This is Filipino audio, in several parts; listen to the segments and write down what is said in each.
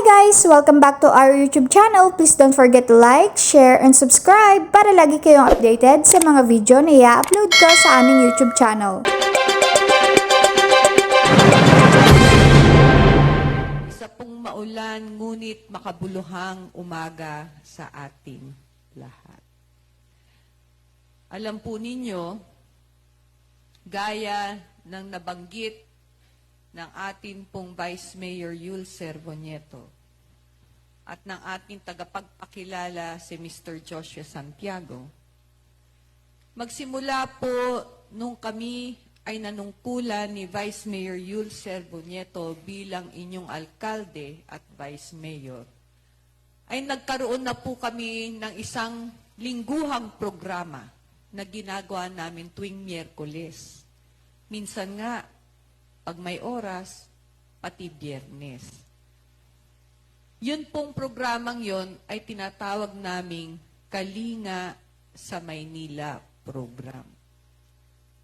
guys! Welcome back to our YouTube channel. Please don't forget to like, share, and subscribe para lagi kayong updated sa mga video na i-upload ko sa aming YouTube channel. Isa pong maulan ngunit makabuluhang umaga sa ating lahat. Alam po ninyo, gaya ng nabanggit ng atin pong Vice Mayor Yul Servonieto at ng ating tagapagpakilala si Mr. Joshua Santiago, magsimula po nung kami ay nanungkulan ni Vice Mayor Yul Servonieto bilang inyong alkalde at Vice Mayor, ay nagkaroon na po kami ng isang lingguhang programa na ginagawa namin tuwing Miyerkules. Minsan nga, pag may oras, pati biyernes. Yun pong programang yon ay tinatawag naming Kalinga sa Maynila program.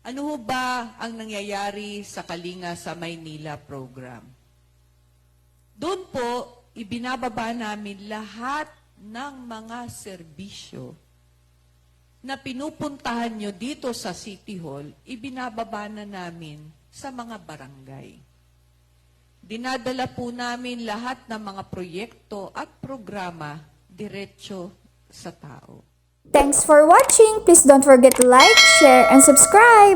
Ano ho ba ang nangyayari sa Kalinga sa Maynila program? Doon po, ibinababa namin lahat ng mga serbisyo na pinupuntahan nyo dito sa City Hall, ibinababa na namin sa mga barangay. Dinadala po namin lahat ng mga proyekto at programa diretso sa tao. Thanks for watching! Please don't forget to like, share, and subscribe!